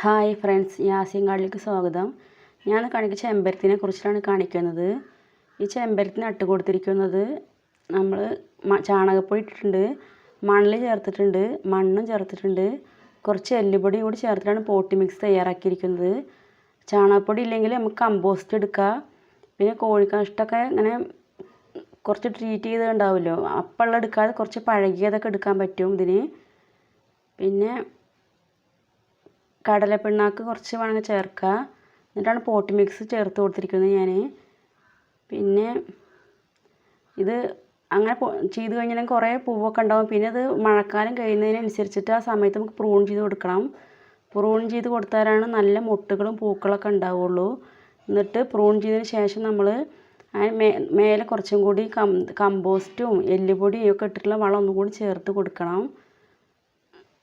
Hi friends Yasin കാർഡിലേക്ക് സ്വാഗതം. ഞാൻ കാണിക്കുന്ന ചെമ്പരത്തിനെ കുറിച്ചിട്ടാണ് കാണിക്കുന്നത്. ഈ ചെമ്പരത്തിന് അട്ട് കൊടുത്തിരിക്കുന്നത് നമ്മൾ ചാണകപ്പൊടി ഇട്ടിട്ടുണ്ട് മണൽ ചേർത്തിട്ടുണ്ട് മണ്ണും ചേർത്തിട്ടുണ്ട്. കുറച്ച് എല്ലുപൊടിയും കൂടി ചേർത്തിട്ടാണ് പോട്ടി മിക്സ് തയ്യാറാക്കിയിരിക്കുന്നത്. ചാണകപ്പൊടി ഇല്ലെങ്കിൽ നമുക്ക് കമ്പോസ്റ്റ് എടുക്കാം. പിന്നെ കോഴിക്കാഷ്ടമൊക്കെ ഇങ്ങനെ കുറച്ച് ട്രീറ്റ് ചെയ്തുണ്ടാവുമല്ലോ അപ്പോൾ അപ്പമുള്ള എടുക്കാതെ കുറച്ച് പഴകിയതൊക്കെ എടുക്കാൻ പറ്റും ഇതിന്. പിന്നെ കടലപ്പിണ്ണാക്ക് കുറച്ച് വേണമെങ്കിൽ ചേർക്കുക. എന്നിട്ടാണ് പോട്ട് മിക്സ് ചേർത്ത് കൊടുത്തിരിക്കുന്നത് ഞാൻ പിന്നെ ഇത് അങ്ങനെ ചെയ്ത് കഴിഞ്ഞാൽ കുറേ പൂവൊക്കെ ഉണ്ടാവും. പിന്നെ അത് മഴക്കാലം കഴിയുന്നതിനനുസരിച്ചിട്ട് ആ സമയത്ത് നമുക്ക് പ്രൂൺ ചെയ്ത് കൊടുക്കണം. പ്രൂൺ ചെയ്ത് കൊടുത്താലാണ് നല്ല മൊട്ടുകളും പൂക്കളൊക്കെ ഉണ്ടാവുള്ളൂ. എന്നിട്ട് പ്രൂൺ ചെയ്തതിന് ശേഷം നമ്മൾ മേലെ കുറച്ചും കൂടി കം കമ്പോസ്റ്റും എല്ലുപൊടിയും ഒക്കെ ഇട്ടിട്ടുള്ള വളം ഒന്നും കൂടി ചേർത്ത് കൊടുക്കണം.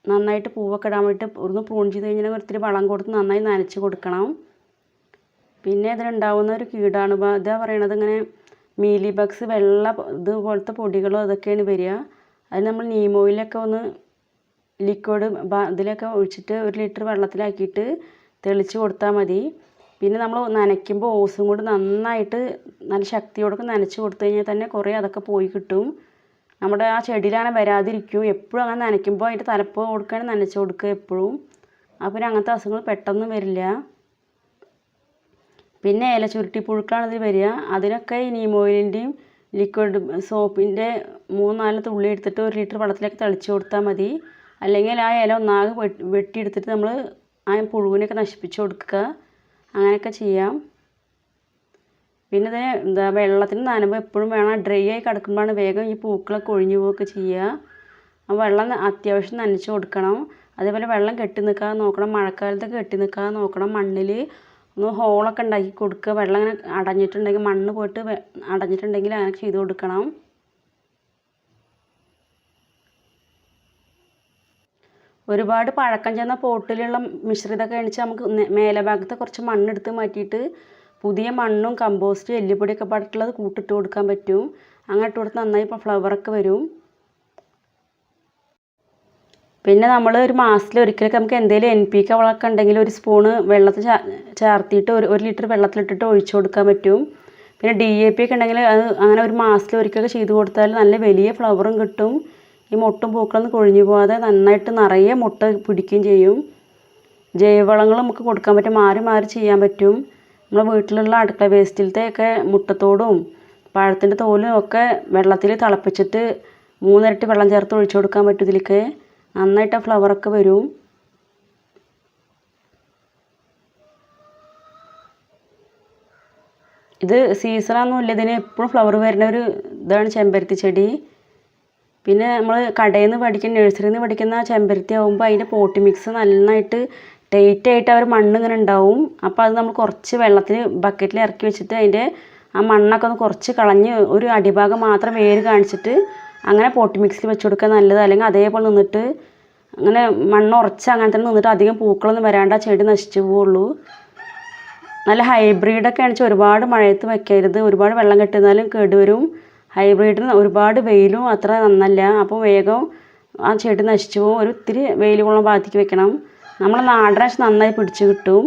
നന്നായിട്ട് പൂവൊക്കെ ഇടാൻ വേണ്ടിയിട്ട് ഒന്ന് പ്രൂൺ ചെയ്ത് കഴിഞ്ഞാൽ ഒത്തിരി വളം കൊടുത്ത് നന്നായി നനച്ച് കൊടുക്കണം. പിന്നെ ഇതിലുണ്ടാവുന്ന ഒരു കീടാണ് ഇതാ പറയണത് ഇങ്ങനെ മീലി ബഗ്സ് വെള്ള ഇതുപോലത്തെ പൊടികളോ അതൊക്കെയാണ് വരിക. അത് നമ്മൾ നീം ഓയിലൊക്കെ ഒന്ന് ലിക്വിഡ് ഇതിലൊക്കെ ഒഴിച്ചിട്ട് ഒരു ലിറ്റർ വെള്ളത്തിലാക്കിയിട്ട് തെളിച്ച് കൊടുത്താൽ മതി. പിന്നെ നമ്മൾ നനയ്ക്കുമ്പോൾ ഓസും കൂടി നന്നായിട്ട് നല്ല ശക്തിയോടൊക്കെ നനച്ച് കൊടുത്തു കഴിഞ്ഞാൽ തന്നെ കുറേ അതൊക്കെ പോയി കിട്ടും. നമ്മുടെ ആ ചെടിയിലാണ് വരാതിരിക്കൂ. എപ്പോഴും അങ്ങനെ നനയ്ക്കുമ്പോൾ അതിന്റെ തലപ്പ് കൊടുക്കുകയാണ് നനച്ച് കൊടുക്കുക എപ്പോഴും. അപ്പോൾ പിന്നെ അങ്ങനത്തെ അസുഖങ്ങൾ പെട്ടെന്ന് വരില്ല. പിന്നെ ഇല ചുരുട്ടി പുഴുക്കളാണ് ഇതിൽ വരിക. അതിനൊക്കെ ഈ നീമോയിലിന്റെയും ലിക്വിഡ് സോപ്പിന്റെ മൂന്നാൽ നാല് തുള്ളി എടുത്തിട്ട് ഒരു ലിറ്റർ വെള്ളത്തിലേക്ക് തളിച്ച് കൊടുത്താൽ മതി. അല്ലെങ്കിൽ ആ ഇല ഒന്നാകെ വെട്ടിയെടുത്തിട്ട് നമ്മൾ ആ പുഴുവിനെയൊക്കെ നശിപ്പിച്ച് കൊടുക്കുക. അങ്ങനെയൊക്കെ ചെയ്യാം. പിന്നെ ഇതിന് എന്താ വെള്ളത്തിന് നനവ് എപ്പോഴും വേണം. ഡ്രൈ ആയി കിടക്കുമ്പോഴാണ് വേഗം ഈ പൂക്കളൊക്കെ ഒഴിഞ്ഞു പോവുകയൊക്കെ ചെയ്യുക. ആ വെള്ളം അത്യാവശ്യം നനച്ച് കൊടുക്കണം. അതേപോലെ വെള്ളം കെട്ടി നിൽക്കാതെ നോക്കണം. മഴക്കാലത്തൊക്കെ കെട്ടി നിൽക്കാതെ നോക്കണം. മണ്ണിൽ ഒന്ന് ഹോളൊക്കെ ഉണ്ടാക്കി കൊടുക്കുക. വെള്ളം ഇങ്ങനെ അടഞ്ഞിട്ടുണ്ടെങ്കിൽ മണ്ണ് പോയിട്ട് അടഞ്ഞിട്ടുണ്ടെങ്കിൽ അങ്ങനെ ചെയ്ത് കൊടുക്കണം. ഒരുപാട് പഴക്കം ചെന്ന പോട്ടിലുള്ള മിശ്രിതമൊക്കെ എണിച്ച് നമുക്ക് മേലെ ഭാഗത്ത് കുറച്ച് മണ്ണെടുത്ത് മാറ്റിയിട്ട് പുതിയ മണ്ണും കമ്പോസ്റ്റ് എല്ലുപൊടിയൊക്കെ പാടിട്ടുള്ളത് കൂട്ടിട്ട് കൊടുക്കാൻ പറ്റും. അങ്ങനെ ഇട്ട് കൊടുത്ത് നന്നായി ഇപ്പോൾ ഫ്ലവറൊക്കെ വരും. പിന്നെ നമ്മൾ ഒരു മാസത്തിൽ ഒരിക്കലൊക്കെ നമുക്ക് എന്തെങ്കിലും എൻ പി കെ വളമൊക്കെ ഉണ്ടെങ്കിൽ ഒരു സ്പൂണ് വെള്ളത്തിൽ ചേർത്തിട്ട് ഒരു ഒരു ലിറ്റർ വെള്ളത്തിലിട്ടിട്ട് ഒഴിച്ചു കൊടുക്കാൻ പറ്റും. പിന്നെ ഡി എ പി ഒക്കെ ഉണ്ടെങ്കിൽ അത് അങ്ങനെ ഒരു മാസത്തിൽ ഒരിക്കലൊക്കെ ചെയ്ത് കൊടുത്താൽ നല്ല വലിയ ഫ്ലവറും കിട്ടും. ഈ മുട്ടും പൂക്കളൊന്നും കൊഴിഞ്ഞു പോകാതെ നന്നായിട്ട് നിറയെ മുട്ട പിടിക്കുകയും ചെയ്യും. ജൈവവളങ്ങൾ നമുക്ക് കൊടുക്കാൻ പറ്റും. മാറി മാറി ചെയ്യാൻ പറ്റും. നമ്മുടെ വീട്ടിലുള്ള അടുക്കള വേസ്റ്റിലത്തെയൊക്കെ മുട്ടത്തോടും പഴത്തിന്റെ തോലും ഒക്കെ വെള്ളത്തിൽ തിളപ്പിച്ചിട്ട് മൂന്നിരട്ടി വെള്ളം ചേർത്ത് ഒഴിച്ചു കൊടുക്കാൻ പറ്റും ഇതിലേക്ക്. നന്നായിട്ട് ആ ഫ്ലവറൊക്കെ വരും. ഇത് സീസണൊന്നുമില്ല ഇതിന് എപ്പോഴും ഫ്ലവർ വരുന്ന ഒരു ഇതാണ് ചെമ്പരത്തി ചെടി. പിന്നെ നമ്മൾ കടയിൽ നിന്ന് പഠിക്കുന്ന നഴ്സറിയിൽ നിന്ന് പഠിക്കുന്ന ചെമ്പരത്തി ആകുമ്പോൾ അതിന്റെ പോട്ടി മിക്സ് നന്നായിട്ട് ടൈറ്റ് ആയിട്ട് അവർ മണ്ണ് ഇങ്ങനെ ഉണ്ടാവും. അപ്പോൾ അത് നമ്മൾ കുറച്ച് വെള്ളത്തിൽ ബക്കറ്റിൽ ഇറക്കി വെച്ചിട്ട് അതിന്റെ ആ മണ്ണൊക്കെ ഒന്ന് കുറച്ച് കളഞ്ഞ് ഒരു അടിഭാഗം മാത്രം വേര് കാണിച്ചിട്ട് അങ്ങനെ പോട്ടി മിക്സിൽ വെച്ച് കൊടുക്കുക നല്ലത്. അല്ലെങ്കിൽ അതേപോലെ നിന്നിട്ട് അങ്ങനെ മണ്ണ് ഉറച്ച് അങ്ങനെ തന്നെ നിന്നിട്ട് അധികം പൂക്കളൊന്നും വരാണ്ട് ചെടി നശിച്ചു പോവുള്ളൂ. നല്ല ഹൈബ്രിഡൊക്കെ ആണെന്ന് ഒരുപാട് മഴയത്ത് വെക്കരുത്. ഒരുപാട് വെള്ളം കെട്ടുന്നാലും കേടുവരും ഹൈബ്രിഡിന് ഒരുപാട് വെയിലും അത്ര നന്നല്ല. അപ്പോൾ വേഗം ആ ചെടി നശിച്ചു പോകും ഒരു ഇത്തിരി വെയിൽ കൊള്ളുന്ന ഭാഗത്തേക്ക് വെക്കണം. നമ്മൾ നാടൻ നന്നായി പിടിച്ച് കിട്ടും.